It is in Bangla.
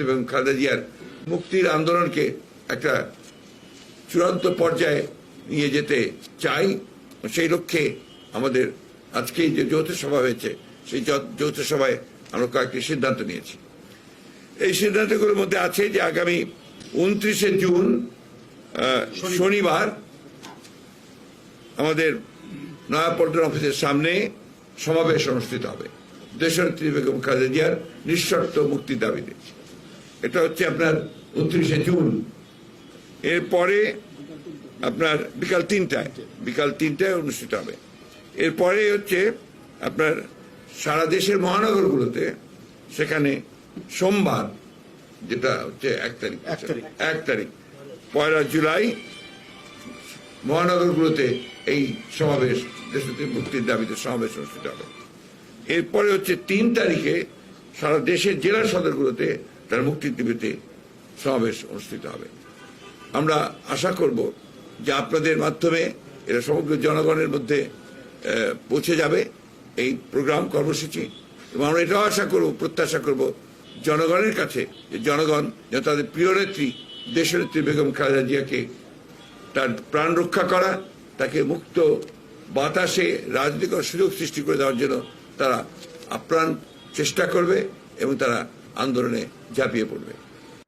এবং খালেদা জিয়ার মুক্তির আন্দোলনকে একটা চূড়ান্ত পর্যায়ে নিয়ে যেতে চাই। সেই লক্ষ্যে আমাদের আজকে যে যৌথ সভা হয়েছে সেই যৌথ সভায় আমরা কয়েকটি সিদ্ধান্ত নিয়েছি। এই সিদ্ধান্তগুলোর মধ্যে আছে যে আগামী উনত্রিশে জুন শনিবার। আমাদের নয়াপল্টন অফিসের সামনে সমাবেশ অনুষ্ঠিত হবে। দেশনেত্রী বেগম খালেদা জিয়ার নিঃশর্ত মুক্তির দাবিতে এটা হচ্ছে আপনার উনত্রিশে জুন। এরপরে আপনার বিকাল তিনটায় বিকাল তিনটায় অনুষ্ঠিত হবে। এরপরে হচ্ছে আপনার সারা দেশের মহানগরগুলোতে সেখানে সোমবার যেটা হচ্ছে এক তারিখ। এক তারিখ। পয়লা জুলাই মহানগরগুলোতে এই সমাবেশ দেশটির মুক্তির দাবিতে সমাবেশ অনুষ্ঠিত হবে। এরপরে হচ্ছে তিন তারিখে সারা দেশের জেলা সদরগুলোতে তার মুক্তির দাবিতে সমাবেশ অনুষ্ঠিত হবে। আমরা আশা করব যে আপনাদের মাধ্যমে এরা সমগ্র জনগণের মধ্যে পৌঁছে যাবে এই প্রোগ্রাম কর্মসূচি এবং আমরা এটাও আশা করব, প্রত্যাশা করব জনগণের কাছে যে জনগণ যেন তাদের প্রিয় নেত্রী, দেশনেত্রী বেগম খালেদা জিয়াকে তার প্রাণ রক্ষা করা, তাকে মুক্ত বাতাসে রাজনীতি সুযোগ সৃষ্টি করে দেওয়ার জন্য তারা আপ্রাণ চেষ্টা করবে এবং তারা আন্দোলনে ঝাঁপিয়ে পড়বে।